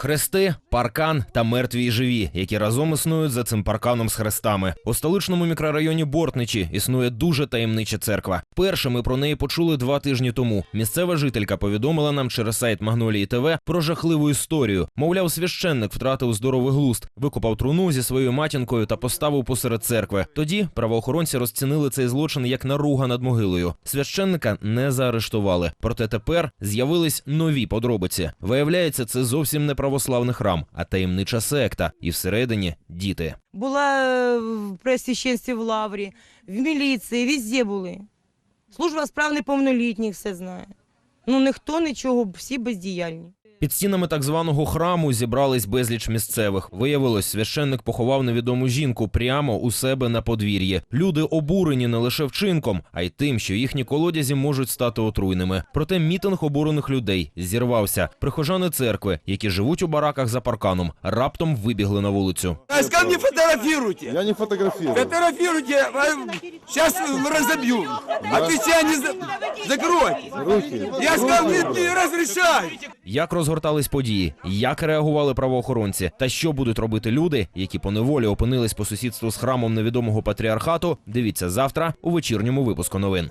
Хрести, паркан та мертві й живі, які разом існують за цим парканом з хрестами. У столичному мікрорайоні Бортничі існує дуже таємнича церква. Перше ми про неї почули два тижні тому. Місцева жителька повідомила нам через сайт Магнолії ТВ про жахливу історію. Мовляв, священник втратив здоровий глузд, викопав труну зі своєю матінкою та поставив посеред церкви. Тоді правоохоронці розцінили цей злочин як наруга над могилою. Священника не заарештували. Проте тепер з'явились нові подробиці. Виявляється, це зовсім не православний храм, а таємнича секта. І всередині діти. Була е, в пресвященстві в Лаврі, в міліції, везде були. Служба справ неповнолітніх все знає. Ну ніхто нічого, всі бездіяльні. Під стінами так званого храму зібрались безліч місцевих. Виявилось, священник поховав невідому жінку прямо у себе на подвір'ї. Люди обурені не лише вчинком, а й тим, що їхні колодязі можуть стати отруйними. Проте мітинг обурених людей зірвався. Прихожани церкви, які живуть у бараках за парканом, раптом вибігли на вулицю. А с ко мне. Я не фотографирую. Фотографируйте, сейчас разобью. Отвечай, не за... закройте. Руки. Я сказал, не, не разрешаю. Як розгортались події, як реагували правоохоронці, та що будуть робити люди, які поневолі опинились по сусідству з храмом невідомого патріархату. Дивіться завтра у вечірньому випуску новин.